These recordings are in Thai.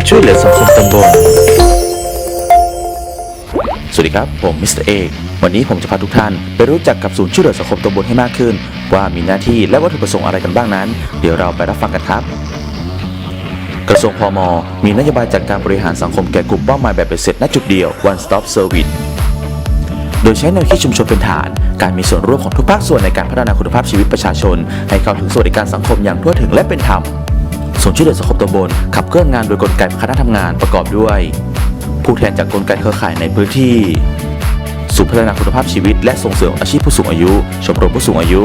ย์ช่วยเหลือสังคมตำบล สวัสดีครับ ผมมิสเตอร์เอกวันนี้ผมจะพาทุกท่านไปรู้จักกับศูนย์ช่วยเหลือสังคมตำบลให้มากขึ้น ว่ามีหน้าที่และวัตถุประสงค์อะไรกันบ้างนั้น เดี๋ยวเราไปรับฟังกันครับ กระทรวงพม มีนโยบายจัดการบริหารสังคมแก่กลุ่มเป้าหมายแบบเป็นเสร็จณจุดเดียว one stop service โดยใช้แนวคิดชุมชนเป็นฐาน การมีส่วนร่วมของทุกภาคส่วนในการพัฒนาคุณภาพชีวิตประชาชน ให้เข้าถึงสวัสดิการสังคมอย่างทั่วถึงและเป็นธรรม ส่วนช่วยเหลือสังคมตำบลขับเคลื่อนงานโดยกลไกคณะทำงานประกอบด้วย ผู้แทนจากกลไกเครือข่ายในพื้นที่ศูนย์พัฒนาคุณภาพชีวิต และส่งเสริมอาชีพผู้สูงอายุ ชมรมผู้สูงอายุ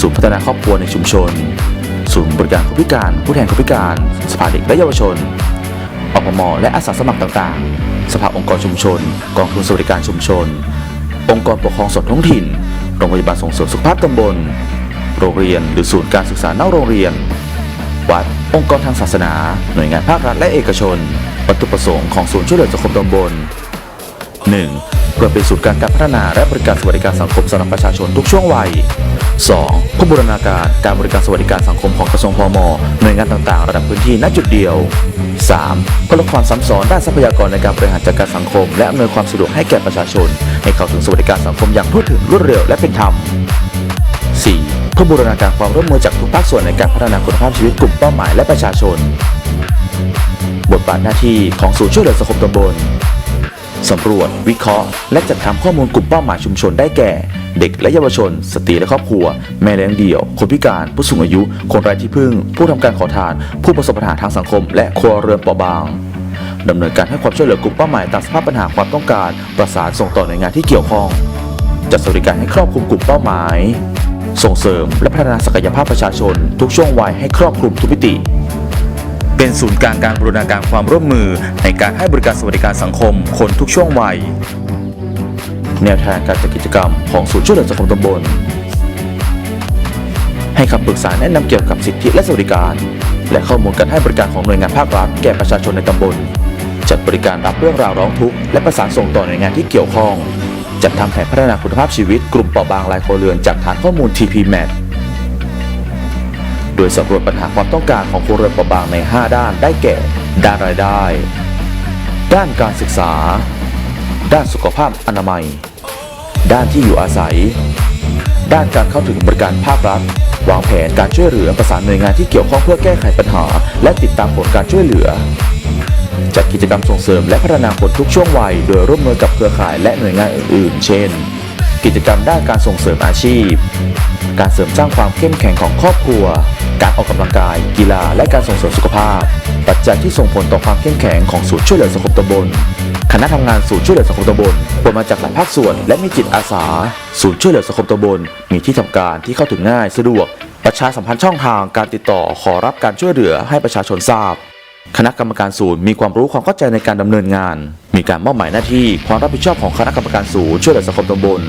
ศูนย์พัฒนาครอบครัวในชุมชน ศูนย์บริการคนพิการ ผู้แทนคนพิการ สภาเด็กและเยาวชนอปมและอาสาสมัครต่างๆ สภาองค์กรชุมชน กองทุนสวัสดิการชุมชน องค์กรปกครองส่วนท้องถิ่น โรงพยาบาลส่งเสริมสุขภาพตำบล โรงเรียนหรือศูนย์การศึกษานอกโรงเรียน วัด องค์กรทางศาสนา หน่วยงานภาครัฐและเอกชน วัตถุประสงค์ของศูนย์ช่วยเหลือสังคมตำบล 1. เพื่อเป็นศูนย์กลางการพัฒนาและบริการสวัสดิการสังคมสำหรับประชาชนทุกช่วงวัย 2. ผู้บูรณาการการบริการสวัสดิการสังคมของกระทรวงพมหน่วยงานต่างๆ ระดับพื้นที่ณจุดเดียว 3. เพื่อลดความซ้ำซ้อนด้านทรัพยากรในการบริหารจัดการสังคม และอำนวยความสะดวกให้แก่ประชาชน ให้เข้าถึงสวัสดิการสังคมอย่างทั่วถึงรวดเร็วและเป็นธรรม 4. เพื่อบูรณาการความร่วมมือจากทุกภาคส่วนในการพัฒนาคุณภาพชีวิตกลุ่มเป้าหมายและประชาชน บทบาทหน้าที่ของศูนย์ช่วยเหลือสังคมตำบลสำรวจ วิเคราะห์ และจัดทำข้อมูลกลุ่มเป้าหมายชุมชนได้แก่ เด็กและเยาวชน สตรีและครอบครัว แม่เลี้ยงเดี่ยว คนพิการ ผู้สูงอายุ คนไร้ที่พึ่ง ผู้ทำการขอทาน ผู้ประสบปัญหาทางสังคม และครัวเรือนเปราะบางดำเนินการให้ความช่วยเหลือกลุ่มเป้าหมายตามสภาพปัญหาความต้องการ ประสานส่งต่อหน่วยงานที่เกี่ยวข้อง จัดสวัสดิการให้ครอบคลุมกลุ่มเป้าหมาย ส่งเสริมและพัฒนาศักยภาพประชาชน ทุกช่วงวัยให้ครอบคลุมทุกมิติเป็นศูนย์กลางการบูรณาการความร่วมมือในการให้บริการสวัสดิการสังคมคนทุกช่วงวัย แนวทางการจัดกิจกรรมของศูนย์ช่วยเหลือสังคมตำบล ให้คำปรึกษาแนะนำเกี่ยวกับสิทธิและสวัสดิการ และข้อมูลการให้บริการของหน่วยงานภาครัฐแก่ประชาชนในตำบล จัดบริการรับเรื่องราวร้องทุกข์และประสานส่งต่อหน่วยงานที่เกี่ยวข้อง จัดทำแผนพัฒนาคุณภาพชีวิตกลุ่มเปราะบางรายครัวเรือนจากฐานข้อมูล TPMAT โดยสำรวจปัญหาความต้องการของครัวเรือนเปราะบางใน 5 ด้านได้แก่ ด้านรายได้ ด้านการศึกษา ด้านสุขภาพอนามัย ด้านที่อยู่อาศัย ด้านการเข้าถึงบริการภาครัฐวางแผนการช่วยเหลือประสานหน่วยงานที่เกี่ยวข้องเพื่อแก้ไขปัญหา และติดตามผลการช่วยเหลือ จัดกิจกรรมส่งเสริมและพัฒนาคนทุกช่วงวัย โดยร่วมมือกับเครือข่ายและหน่วยงานอื่นๆ เช่น กิจกรรมด้านการส่งเสริมอาชีพ การเสริมสร้างความเข้มแข็งของครอบครัว การออกกำลังกาย กีฬา และการส่งเสริมสุขภาพ ปัจจัยที่ส่งผลต่อความเข้มแข็งของศูนย์ช่วยเหลือสังคมตำบลคณะทำงานศูนย์ช่วยเหลือสังคมตำบลรวมมาจากหลายภาคส่วน และมีจิตอาสา ศูนย์ช่วยเหลือสังคมตำบลมีที่ทำการที่เข้าถึงง่ายสะดวก ประชาสัมพันธ์ช่องทางการติดต่อขอรับการช่วยเหลือให้ประชาชนทราบ คณะกรรมการศูนย์มีความรู้ความเข้าใจในการดำเนินงาน มีการมอบหมายหน้าที่ความรับผิดชอบของคณะกรรมการศูนย์ช่วยเหลือสังคมตำบล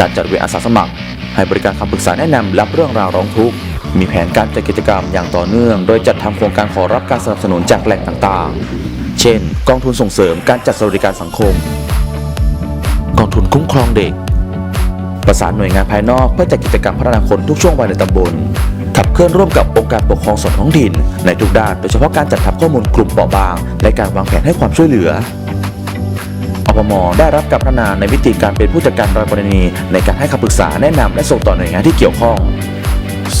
การจัดเวรอาสาสมัคร ให้บริการคำปรึกษาแนะนำรับเรื่องราวร้องทุกข์ มีแผนการจัดกิจกรรมอย่างต่อเนื่อง โดยจัดทำโครงการขอรับการสนับสนุนจากแหล่งต่างๆ เช่น กองทุนส่งเสริมการจัดสวัสดิการสังคม กองทุนคุ้มครองเด็ก ประสานหน่วยงานภายนอกเพื่อจัดกิจกรรมพัฒนาคนทุกช่วงวัยในตำบล ขับเคลื่อนร่วมกับองค์การปกครองส่วนท้องถิ่น ในทุกด้านโดยเฉพาะการจัดทำข้อมูลกลุ่มเปราะบาง และการวางแผนให้ความช่วยเหลืออปมได้รับการพัฒนาในวิธีการเป็นผู้จัดการรายกรณี ในการให้คำปรึกษาแนะนำและส่งต่อหน่วยงานที่เกี่ยวข้อง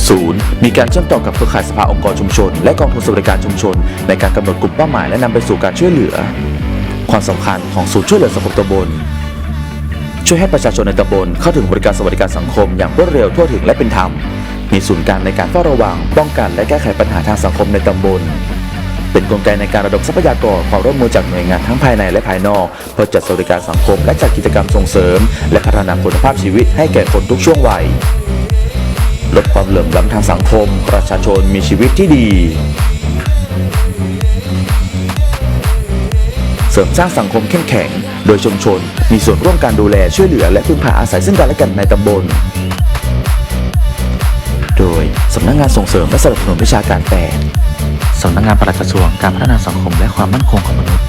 ศูนย์มีการเชื่อมต่อกับเครือข่ายสภาองค์กรชุมชน และกองทุนสวัสดิการชุมชน ในการกำหนดกลุ่มเป้าหมายและนำไปสู่การช่วยเหลือ ความสำคัญของศูนย์ช่วยเหลือสังคมตำบล ช่วยให้ประชาชนในตำบลเข้าถึงบริการสวัสดิการสังคมอย่างรวดเร็วทั่วถึงและเป็นธรรม มีศูนย์กลางในการเฝ้าระวัง ป้องกันและแก้ไขปัญหาทางสังคมในตำบล เป็นกลไกในการระดมทรัพยากรความร่วมมือจากหน่วยงานทั้งภายในและภายนอก เพื่อจัดสวัสดิการสังคม และจัดกิจกรรมส่งเสริม และพัฒนาคุณภาพชีวิตให้แก่คนทุกช่วงวัยลดความเหลื่อมล้ำทางสังคม ประชาชนมีชีวิตที่ดี เสริมสร้างสังคมเข้มแข็ง โดยชุมชน มีส่วนร่วมการดูแลช่วยเหลือและพึ่งพาอาศัยซึ่งกันและกันในตำบล โดย สำนักงงานส่งเสริมและสนับสนุนวิชาการแพทย์สำนักงานปลัดกระทรวงการพัฒนาสังคมและความมั่นคงของมนุษย์